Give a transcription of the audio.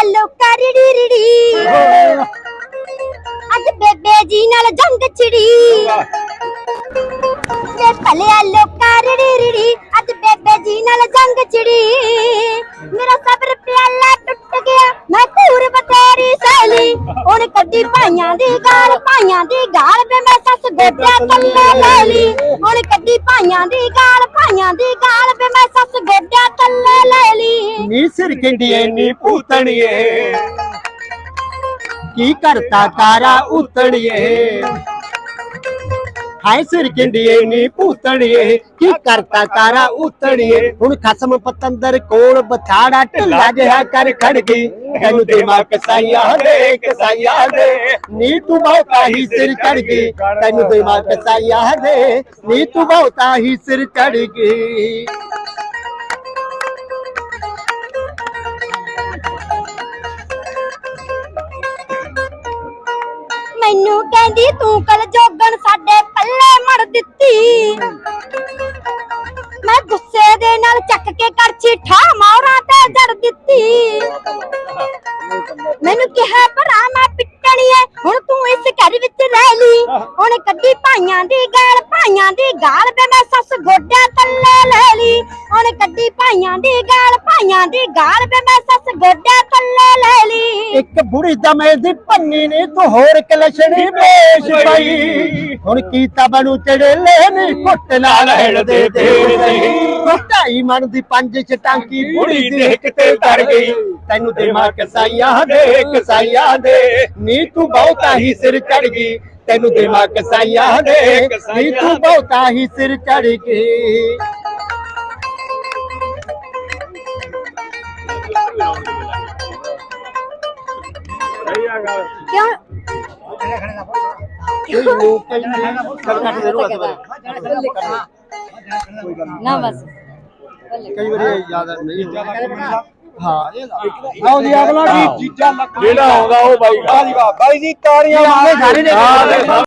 ਪਾਲੋ ਕਰੜੀ ਰੜੀ ਅੱਜ ਬੇਬੇ ਜੀ ਨਾਲ ਜੰਗ ਛਿੜੀ ਜੇ ਭਲਿਆ ਲੋਕਾਂ ਰੜੀ ਰੜੀ ਅੱਜ ਬੇਬੇ ਜੀ ਨਾਲ ਜੰਗ ਛਿੜੀ ਮੇਰਾ ਸਬਰ ਪਿਆਲਾ ਟੁੱਟ ਗਿਆ। ਮੈਂ ਧੂਰ ਬਤੇਰੀ ਸਹਲੀ ਉਹਨੇ ਕੱਢੀ ਭਾਈਆਂ ਦੀ ਗਾਲ, ਭਾਈਆਂ ਦੀ ਗਾਲ ਵੇ ਮੈਂ ਸੱਸ ਗੋਡਿਆ ਥੱਲੇ ਲੈ ਲਈ। ਉਹਨੇ ਕੱਢੀ ਭਾਈਆਂ ਦੀ ਗਾਲ, ਭਾਈਆਂ ਦੀ ਗਾਲ ਵੇ ਮੈਂ ਸੱਸ ਗੋਡਿਆ ਲਈ ਨੀ ਸਿਰ ਕਿੰਡੀਏ ਭੂਤਣੀਏ ਕੀ ਕਰਤਾ ਤਾਰਾ ਉਤਣੀਏ ਹਾਏ ਸਿਰ ਨੀ ਭੂਤਣੀਏ ਕੀ ਕਰਤਾ ਤਾਰਾ ਉਤਣੀਏ ਹੁਣ ਖਸਮ ਪਤੰਦਰ ਕੋਲ ਬਥਾੜਾ ਢਿੱਲਾ ਜਿਹਾ ਕਰ ਖੜ ਗਈ ਤੈਨੂੰ ਦਿਮਾਗ ਕਸਾਈਆਂ ਦੇ ਕਸਾਈਆਂ ਦੇ ਨੀ ਤੂੰ ਬਹੁਤਾ ਹੀ ਸਿਰ ਚੜ ਗਈ ਤੈਨੂੰ ਦਿਮਾਗ ਕਸਾਈਆਂ ਦੇ ਨੀ ਤੂੰ ਬਹੁਤਾ ਹੀ ਸਿਰ ਚੜ ਗਈ ਮੈਨੂੰ ਕਹਿੰਦੀ ਤੂੰ ਕਲ ਜੋਗਣ ਸਾਡੇ ਪੱਲੇ ਮੜ ਦਿੱਤੀ। ਮੈਂ ਗੁੱਸੇ ਦੇ ਨਾਲ ਚੱਕ ਕੇ ਕਰਛੀ ਠਾ ਮੌਰਾਂ ਤੇ ਜੜ ਦਿੱਤੀ। ਮੈਨੂੰ ਕਿਹਾ ਭਰਾ ਮੈਂ ਪਿੱਟਣੀ ਐ ਹੁਣ ਤੂੰ ਇਸ ਹੁਣ ਕੱਢੀ ਭਾਈਆਂ ਦੀ ਗਾਲ ਭਾਈਆਂ ਦੀ ਗਾਲ ਵੇ ਮੈਂ ਸੱਸ ਗੋਡਿਆਂ ਥੱਲੇ ਲੈ ਲਈ। ਹੁਣ ਕੱਢੀ ਭਾਈਆਂ ਦੀ ਗਾਲ ਭਾਈਆਂ ਦੀ ਗਾਲ ਵੇ ਮੈਂ ਸੱਸ ਗੋਡਿਆਂ ਥੱਲੇ ਲੈ ਲਈ। ਇੱਕ ਬੁੜੀ ਦਮੇ ਦੀ ਪੰਨੀ ਨੇ ਤੂੰ ਹੋਰ ਕਲਸ਼ਣੀ ਵੇਸ਼ ਪਈ। ਹੁਣ ਕੀਤਾ ਬਣੂ ਚੜੇਲੇ ਨੇ ਕੁੱਟ ਨਾਲ ਹੈੜ ਦੇ ਦੇ ਢਾਈ ਮਨ ਦੀ ਪੰਜ ਚ ਟਾਂਕੀ ਬੁੜੀ ਦੇਖ ਤੇ ਡਰ ਗਈ। ਤੈਨੂੰ ਦਿਮਾਗ ਕਸਾਈਆਂ ਦੇ ਕਸਾਈਆਂ ਦੇ। ਨੀ ਤੂੰ ਬਹੁਤਾ ਹੀ ਸਿਰ ਚੜ ਗਈ। ਤੈਨੂੰ ਦਿਮਾਗ ਕਸਾਈਆਂ ਦੇ ਨੀ ਤੂੰ ਬਹੁਤਾ ਹੀ ਸਿਰ ਚੜ ਗਈ। ਕਿਉਂ? ਨਾ ਬਸ। ਕਈ ਵਾਰੀ ਯਾਦ ਨਹੀਂ। ਹੁੰਦਾ ਹਾਂ। ਆਉਂਦੀ ਅਗਲਾ ਜਿਹੜਾ ਆਉਂਦਾ ਉਹ ਬਾਈ ਬਾਈ ਜੀ ਤਾੜੀਆਂ ਆਉਂਦੇ ਸਾਰੇ ਨੇ।